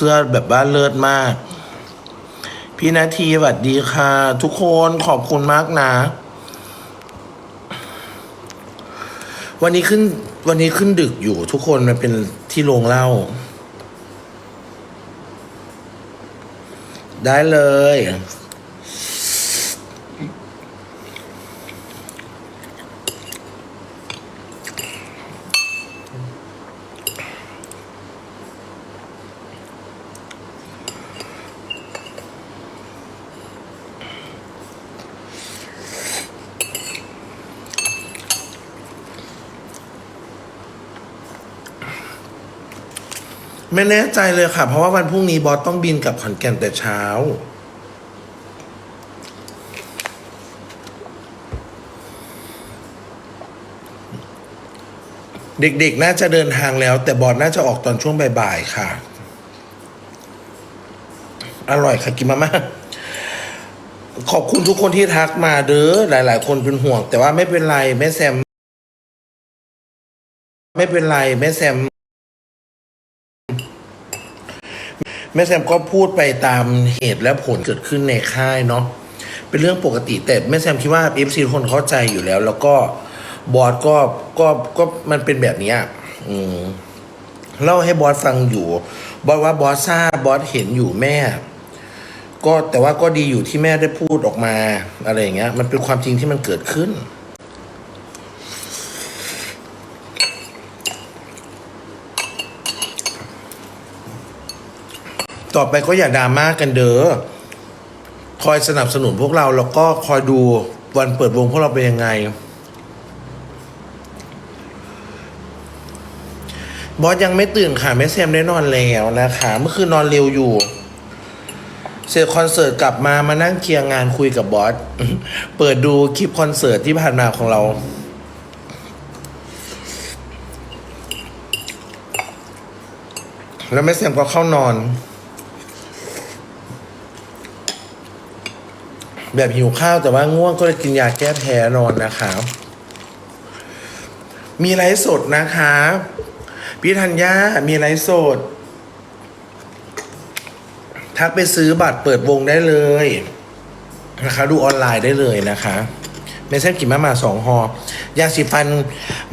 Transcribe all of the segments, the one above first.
สื้อแบบว่าเลิศมาก พี่นาทีสวัสดีค่ะ ทุกคนขอบคุณมากนะ วันนี้ขึ้นวันนี้ขึ้นดึกอยู่ทุกคนมันเป็นที่โรงเล่า ได้เลย ไม่แน่ใจเลยค่ะ เพราะว่าวันพรุ่งนี้บอสต้องบินกลับขอนแก่นแต่เช้า เด็กๆ น่าจะเดินทางแล้ว แต่บอสน่าจะออกตอนช่วงบ่ายๆค่ะ อร่อยค่ะกินมาม่าขอบคุณทุกคนที่ทักมาเด้อหลาย ๆ คนเป็นห่วง แต่ว่าไม่เป็นไรแม่แซม ไม่เป็นไรแม่แซม แม่แซมก็พูดไปตามเหตุและผลเกิดขึ้นในค่ายเนาะเป็นเรื่องปกติแต่แม่แซมคิดว่าเอฟซีคนเข้าใจอยู่แล้ว แล้วก็บอสก็ก็ก็มันเป็นแบบนี้อืมเล่าให้บอสฟังอยู่ บอสว่าบอสทราบบอสเห็นอยู่แม่ ก็แต่ว่าก็ดีอยู่ที่แม่ได้พูดออกมาอะไรอย่างเงี้ย มันเป็นความจริงที่มันเกิดขึ้น ต่อไปก็อย่าดราม่ากันเด้อคอยสนับสนุนพวกเราแล้วก็คอยดูวันเปิดวงพวกเราเป็นยังไง บอสยังไม่ตื่นค่ะแม่แซมได้นอนแล้วนะคะเมื่อคืนนอนเร็วอยู่ เสร็จคอนเสิร์ตกลับมามานั่งเคลียร์งานคุยกับบอสเปิดดูคลิปคอนเสิร์ตที่ผ่านมาของเราแล้วแม่แซมก็เข้านอน แบบหิวข้าวแต่ว่าง่วงก็เลยกินยาแก้แพ้นอนนะคะมีไลฟ์สดนะคะพี่ธัญญามีไลฟ์สด ทักไปซื้อบัตรเปิดวงได้เลยนะคะ ดูออนไลน์ได้เลยนะคะเมสเซจกินมามาสองหอยาสีฟัน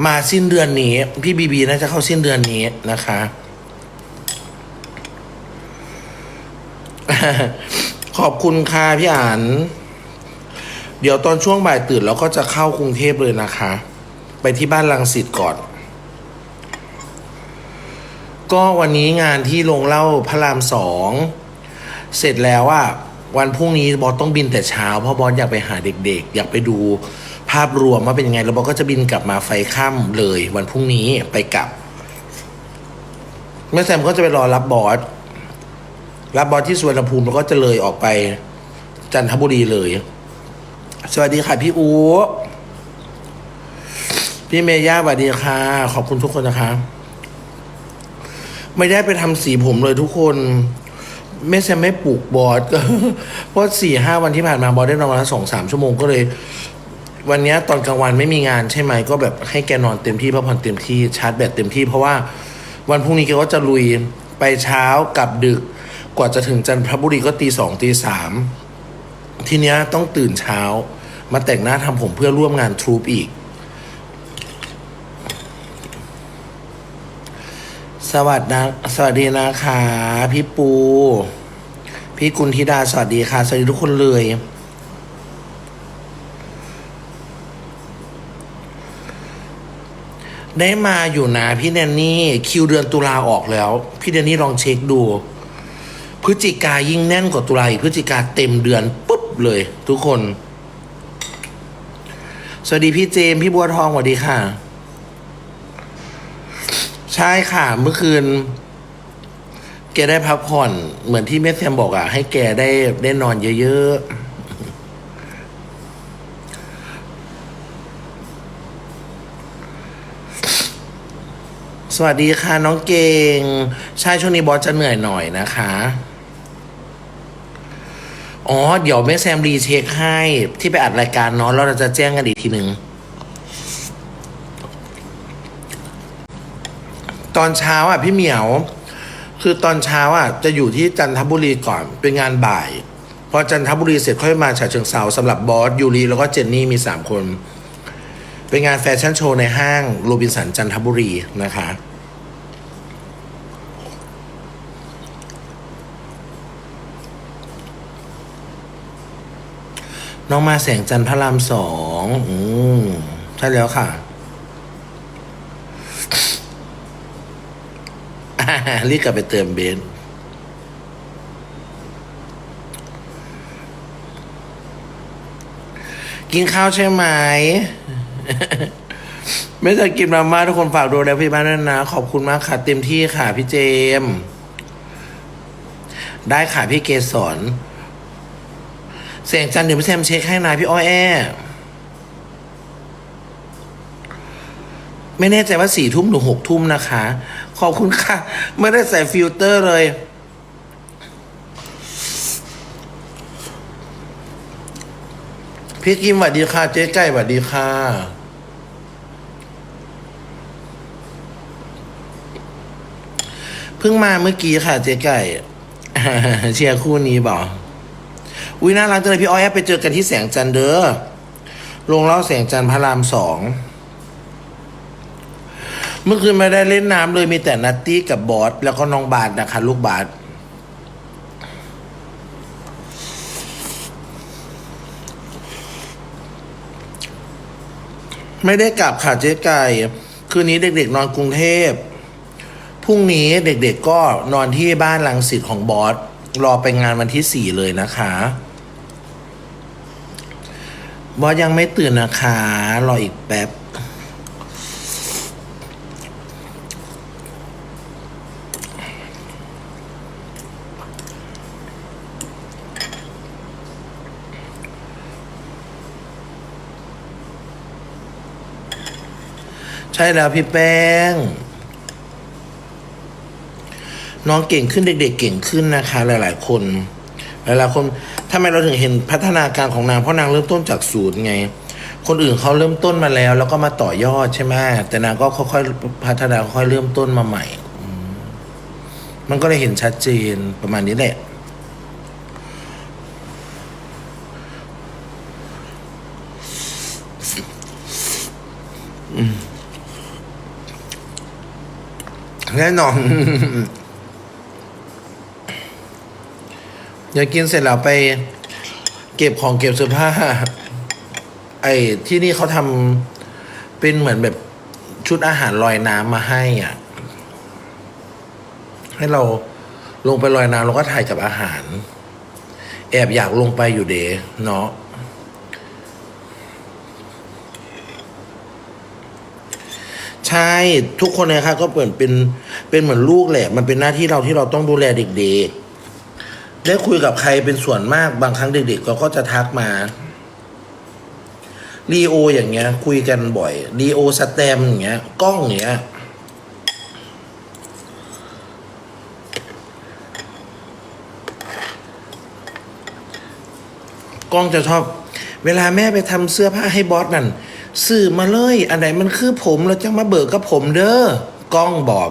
มาสิ้นเดือนนี้ พี่บีบีน่าจะเข้าสิ้นเดือนนี้นะคะ ขอบคุณค่ะพี่อ่าน เดี๋ยวตอนช่วงบ่ายตื่นเราก็จะเข้ากรุงเทพเลยนะคะ ไปที่บ้านลังสิตก่อน ก็วันนี้งานที่โรงเล่าพระรามสองเสร็จแล้วอะวันพรุ่งนี้บอสต้องบินแต่เช้า เพราะบอสอยากไปหาเด็กๆ อยากไปดูภาพรวมว่าเป็นยังไง แล้วบอสก็จะบินกลับมาไฟค่ำเลย วันพรุ่งนี้ไปกลับแม่แซมก็จะไปรอรับบอสรับบอลที่สวนภูมิแล้วก็จะเลยออกไปจันทบุรีเลย สวัสดีค่ะพี่อูพี่เมย่าสวัสดีค่ะ ขอบคุณทุกคนนะคะ ไม่ได้ไปทำสีผมเลยทุกคนไม่ใช่ไม่ปลูกบอสก็เพราะสี่ห้าวันที่ผ่านมาบอสได้นอนวันละสองสามชั่วโมงก็เลย วันนี้ตอนกลางวันไม่มีงานใช่ไหมก็แบบให้แกนอนเต็มที่พักผ่อนเต็มที่ชาร์จแบตเต็มที่เพราะว่าวันพรุ่งนี้แกก็จะลุยไปเช้ากลับดึกกว่าจะถึงจันทบุรีก็ตีสองตีสามทีเนี้ยต้องตื่นเช้า มาแต่งหน้าทำผมเพื่อร่วมงานทรูปอีก สวัสดีนะสวัสดีนะคะ พี่ปู พี่กุลธิดา สวัสดีค่ะ สวัสดีทุกคนเลย ได้มาอยู่นะพี่แนนนี่คิวเดือนตุลาออกแล้ว พี่แนนนี่ลองเช็คดูพฤศจิกายิ่งแน่นกว่าตุลาอีกพฤศจิกาเต็มเดือนปุ๊บเลย ทุกคน สวัสดีพี่เจมพี่บัวทองสวัสดีค่ะ ใช่ค่ะ เมื่อคืน แกได้พักผ่อน เหมือนที่แม่แซมบอกอะ ให้แกได้ได้นอนเยอะๆ สวัสดีค่ะ น้องเก่งใช่ช่วงนี้บอสจะเหนื่อยหน่อยนะคะ อ๋อ เดี๋ยวแม่แซมรีเช็คให้ที่ไปอัดรายการเนาะแล้วเราจะแจ้งกันอีกทีหนึ่งตอนเช้าอะพี่เหมียว คือตอนเช้าอะจะอยู่ที่จันทบุรีก่อนเป็นงานบ่ายพอจันทบุรีเสร็จค่อยมาฉะเชิงเซาสำหรับบอสยูรีแล้วก็เจนนี่มีสามคน เป็นงานแฟชั่นโชว์ในห้างโรบินสันจันทบุรีนะคะ น้องมาแสงจันทร์พระรามสองอืมใช่แล้วค่ะรีบกลับไปเติมเบนกินข้าวใช่ไหม ไม่เคยกินมาม่าทุกคนฝากดูแลพี่บ้านด้วยนะ ขอบคุณมากค่ะ เต็มที่ค่ะพี่เจม ได้ค่ะพี่เกสร เสียงจันเดี๋ยวพี่แซมเช็คให้นายพี่อ้อยแอไม่แน่ใจว่าสี่ทุ่มหรือหกทุ่มนะคะ ขอบคุณค่ะ ไม่ได้ใส่ฟิลเตอร์เลย พี่กิมสวัสดีค่ะ เจ๊ไก่สวัสดีค่ะ เพิ่งมาเมื่อกี้ค่ะ เจ๊ไก่ เชียร์คู่นี้บอก อุ้ยน่ารักจังเลยพี่อ้อยไปเจอกันที่แสงจันทร์เด้อลงเล่าแสงจันพระรามสองเมื่อคืนไม่ได้เล่นน้ำเลยมีแต่นัตตี้กับบอสแล้วก็น้องบาทนะคะ ลูกบาทไม่ได้กลับค่ะเจ๊ไก่คืนนี้เด็กๆ นอนกรุงเทพพรุ่งนี้เด็กๆก็นอนที่บ้านลังสิตของบอสรอไปงานวันที่สี่เลยนะคะ บอสยังไม่ตื่นนะคะรออีกแป๊บ ใช่แล้วพี่แป้ง น้องเก่งขึ้นเด็กๆเก่งขึ้นนะคะ หลายๆคน หลายๆคนทำไมเราถึงเห็นพัฒนาการของนางเพราะนางเริ่มต้นจากศูนย์ไง คนอื่นเขาเริ่มต้นมาแล้ว แล้วก็มาต่อยอดใช่ไหมแต่นางก็ค่อยๆพัฒนาค่อยเริ่มต้นมาใหม่มมันก็เลยเห็นชัดเจนประมาณนี้แหละแน่นอน เดี๋ยวกินเสร็จแล้วไป เก็บของเก็บเสื้อผ้า ไอ้ที่นี่เขาทำเป็นเหมือนแบบชุดอาหารลอยน้ำมาให้อะ ให้เราลงไปลอยน้ำแล้วก็ถ่ายกับอาหาร แอบอยากลงไปอยู่เดเนาะใช่ทุกคนนะครับก็เหมือนเป็นเป็นเหมือนลูกแหละ มันเป็นหน้าที่เราที่เราต้องดูแลเด็กๆ ได้คุยกับใครเป็นส่วนมากบางครั้งเด็กๆก็ก็จะทักมารีโออย่างเงี้ย คุยกันบ่อยรีโอสแตมอย่างเงี้ยกล้องอย่างเงี้ยกล้องจะชอบ เวลาแม่ไปทำเสื้อผ้าให้บอสนั่นสื่อมาเลย อันไหนมันคือผมเราจะมาเบิกกับผมเด้อกล้องบอก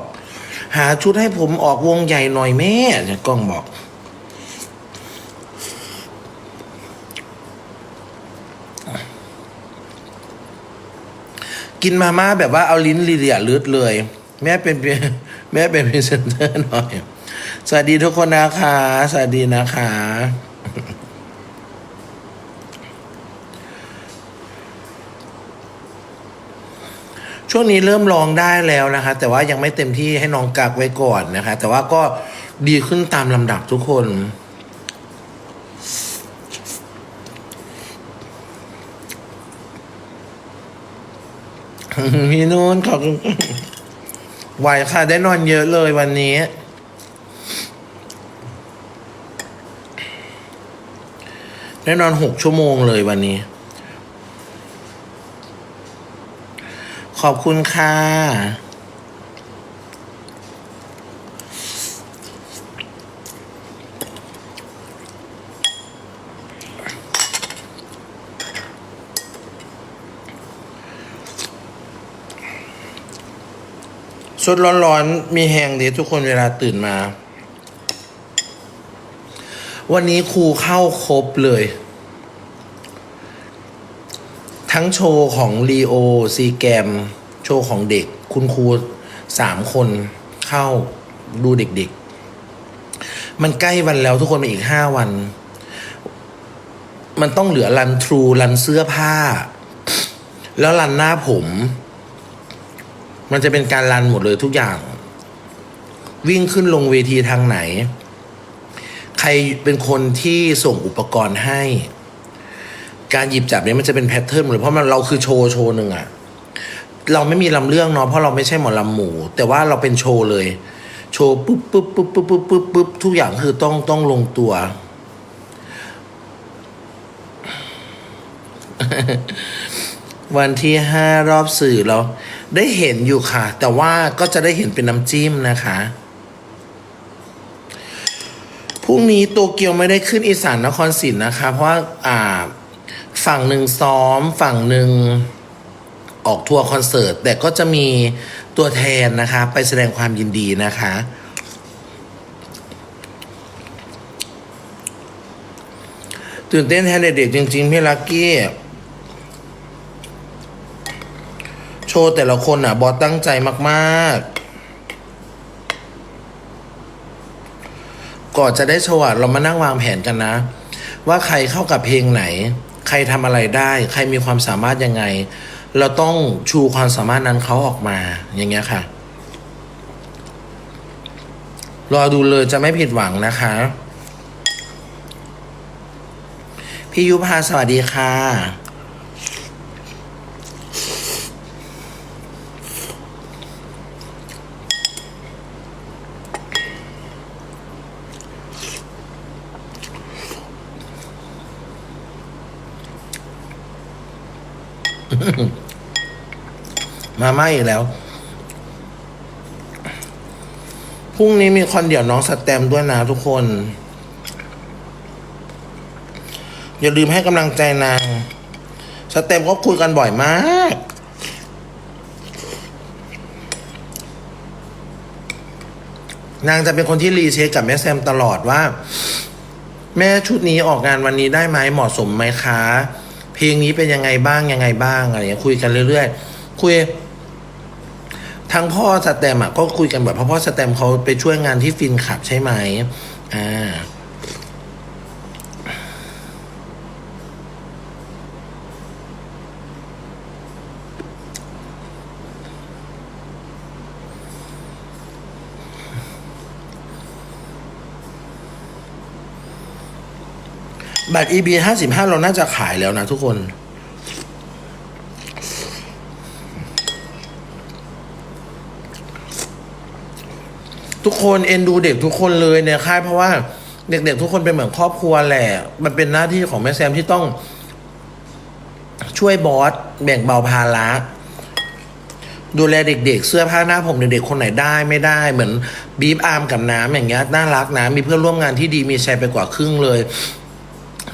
หาชุดให้ผมออกวงใหญ่หน่อยแม่เนี่ยกล้องบอก กินมาม่าแบบว่าเอาลิ้นลีเลียลืดเลย แม่เป็นแม่เป็นพรีเซนเตอร์หน่อย สวัสดีทุกคนนะคะ สวัสดีนะคะช่วงนี้เริ่มลองได้แล้วนะคะ แต่ว่ายังไม่เต็มที่ให้น้องกักไว้ก่อนนะคะ แต่ว่าก็ดีขึ้นตามลำดับทุกคน พี่นุ่นขอบคุณไหวค่ะ ได้นอนเยอะเลยวันนี้ ได้นอนหกชั่วโมงเลยวันนี้ ขอบคุณค่ะ สดร้อนๆ มีแหงเดีทุกคนเวลาตื่นมา วันนี้ครูเข้าครบเลย ทั้งโชว์ของลีโอซีแกม โชว์ของเด็ก คุณครูสามคนเข้าดูเด็กๆ มันใกล้วันแล้วทุกคนมาอีกห้าวัน มันต้องเหลือรันทรูรันเสื้อผ้า แล้วรันหน้าผม มันจะเป็นการรันหมดเลยทุกอย่าง วิ่งขึ้นลงเวทีทางไหน ใครเป็นคนที่ส่งอุปกรณ์ให้ การหยิบจับเนี่ยมันจะเป็นแพทเทิร์นหมดเลยเพราะมันเราคือโชว์โชว์หนึ่งอะเราไม่มีลำเรื่องเนาะเพราะเราไม่ใช่หมอลำหมู แต่ว่าเราเป็นโชว์เลย โชว์ปุ๊บปุ๊บปุ๊บปุ๊บปุ๊บปุ๊บปุ๊บทุกอย่างคือต้องต้องลงตัว วันที่ห้ารอบสื่อเราได้เห็นอยู่ค่ะ แต่ว่าก็จะได้เห็นเป็นน้ำจิ้มนะคะพรุ่งนี้โตเกียวไม่ได้ขึ้นอีสานนครศรีนะคะ เพราะว่าอ่าฝั่งหนึ่งซ้อมฝั่งหนึ่งออกทัวร์คอนเสิร์ต แต่ก็จะมีตัวแทนนะคะ ไปแสดงความยินดีนะคะ ตื่นเต้นแทนเด็กๆจริงๆพี่ลักกี้ โช ว์แต่ละคนอะ บอสตั้งใจมากๆ ก่อนจะได้โชว์เรามานั่งวางแผนกันนะ ว่าใครเข้ากับเพลงไหน ใครทำอะไรได้ ใครมีความสามารถยังไง เราต้องชูความสามารถนั้นเขาออกมาอย่างเงี้ยค่ะ รอดูเลยจะไม่ผิดหวังนะคะ พี่ยุพาสวัสดีค่ะ มาไม่อีกแล้ว พรุ่งนี้มีคอนเดี่ยวน้องสแตมด้วยนะทุกคน อย่าลืมให้กำลังใจนางสเต็มก็คุยกันบ่อยมาก นางจะเป็นคนที่รีเช็คกับแม่แซมตลอดว่า แม่ชุดนี้ออกงานวันนี้ได้ไหมเหมาะสมไหมคะ เพลงนี้เป็นยังไงบ้างยังไงบ้างอะไรอย่างเงี้ยคุยกันเรื่อยๆ คุยทั้งพ่อสแตมอะก็คุยกันแบบเพราะพ่อสแตมเขาไปช่วยงานที่ฟินขับใช่ไหมอ่า บัตร EB ห้าสิบห้าเราน่าจะขายแล้วนะทุกคน ทุกคนเอ็นดูเด็กทุกคนเลยในค่ายเพราะว่าเด็กๆทุกคนเป็นเหมือนครอบครัวแหละ มันเป็นหน้าที่ของแม่แซมที่ต้อง ช่วยบอสแบ่งเบาภาระดูแลเด็ก ๆ เสื้อผ้าหน้าผมเด็กๆคนไหนได้ไม่ได้เหมือนบีฟอาร์มกับน้ำอย่างเงี้ยน่ารักนะมีเพื่อนร่วมงานที่ดีมีแชร์ไปกว่าครึ่งเลย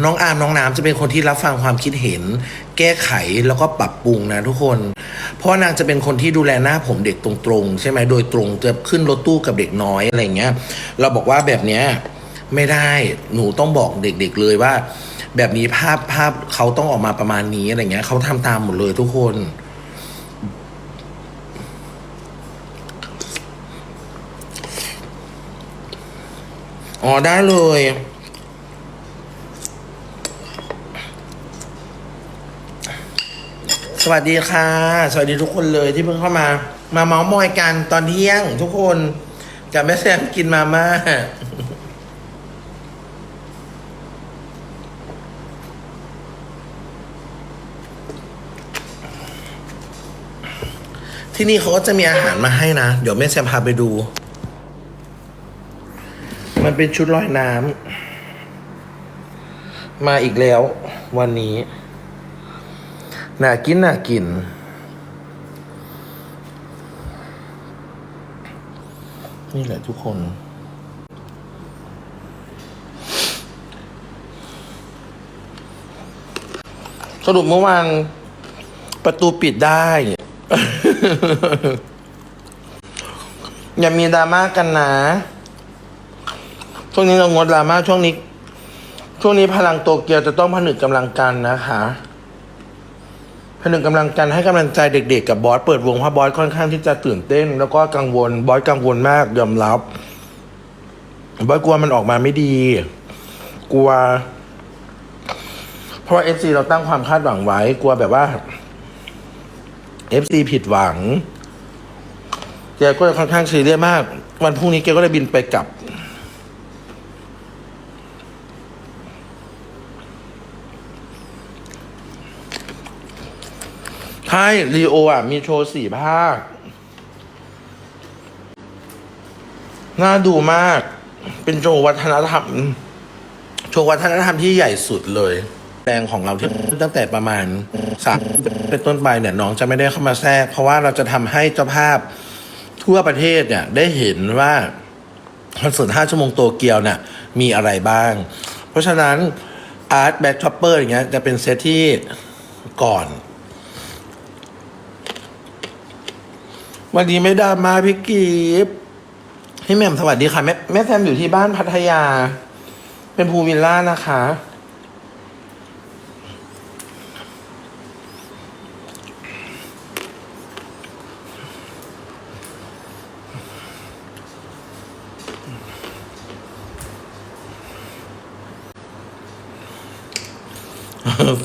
น้องอาร์มน้องน้ำจะเป็นคนที่รับฟังความคิดเห็น แก้ไขแล้วก็ปรับปรุงนะทุกคน เพราะว่านางจะเป็นคนที่ดูแลหน้าผมเด็กตรงๆ ใช่ไหมโดยตรงจะขึ้นรถตู้กับเด็กน้อยอะไรเงี้ย เราบอกว่าแบบเนี้ยไม่ได้หนูต้องบอกเด็กๆเลยว่า แบบนี้ภาพภาพเขาต้องออกมาประมาณนี้อะไรเงี้ยเขาทำตามหมดเลยทุกคนอ๋อได้เลย สวัสดีค่ะ สวัสดีทุกคนเลยที่เพิ่งเข้ามา มาเมาส์มอยกันตอนเที่ยง ทุกคนกับแม่แซมกินมาม่าที่นี่เขาก็จะมีอาหารมาให้นะ เดี๋ยวแม่แซมพาไปดู มันเป็นชุดลอยน้ำมาอีกแล้ววันนี้ น่ากินน่ากิน นี่แหละทุกคนสรุปเมื่อวานประตูปิดได้ อย่ามีดราม่ากันนะ ช่วงนี้เรางดดราม่าช่วงนี้ ช่วงนี้พลังโตเกียวจะต้องผนึกกำลังกันนะคะ ผนึกกำลังกันให้กำลังใจเด็ก ๆ กับบอสเปิดวงเพราะบอสค่อนข้างที่จะตื่นเต้น แล้วก็กังวลบอสกังวลมากยอมรับบอสกลัวมันออกมาไม่ดี กลัว เพราะว่าเอฟซีเราตั้งความคาดหวังไว้ กลัวแบบว่าเอฟซีผิดหวังแกก็ค่อนข้างซีเรียสมาก วันพรุ่งนี้แกก็เลยบินไปกลับ ใช่รีโออะ มีโชว์สี่ภาค น่าดูมาก เป็นโชว์วัฒนธรรม โชว์วัฒนธรรมที่ใหญ่สุดเลยแรงของเราที่ตั้งแต่ประมาณสามเป็นต้นไปเนี่ยน้องจะไม่ได้เข้ามาแทรก เพราะว่าเราจะทำให้เจ้าภาพทั่วประเทศเนี่ยได้เห็นว่าคอนเสิร์ต5ชั่วโมงโตเกียวเนี่ยมีอะไรบ้าง เพราะฉะนั้นอาร์ตแบ็กท็อปเปอร์อย่างเงี้ยจะเป็นเซตที่ก่อน วันนี้ไม่ดรามาพี่กีฟพี่แหม่มสวัสดีค่ะ แม่แม่แซมอยู่ที่บ้านพัทยา เป็นภูวิลล่านะคะ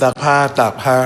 ตากผ้าตากผ้า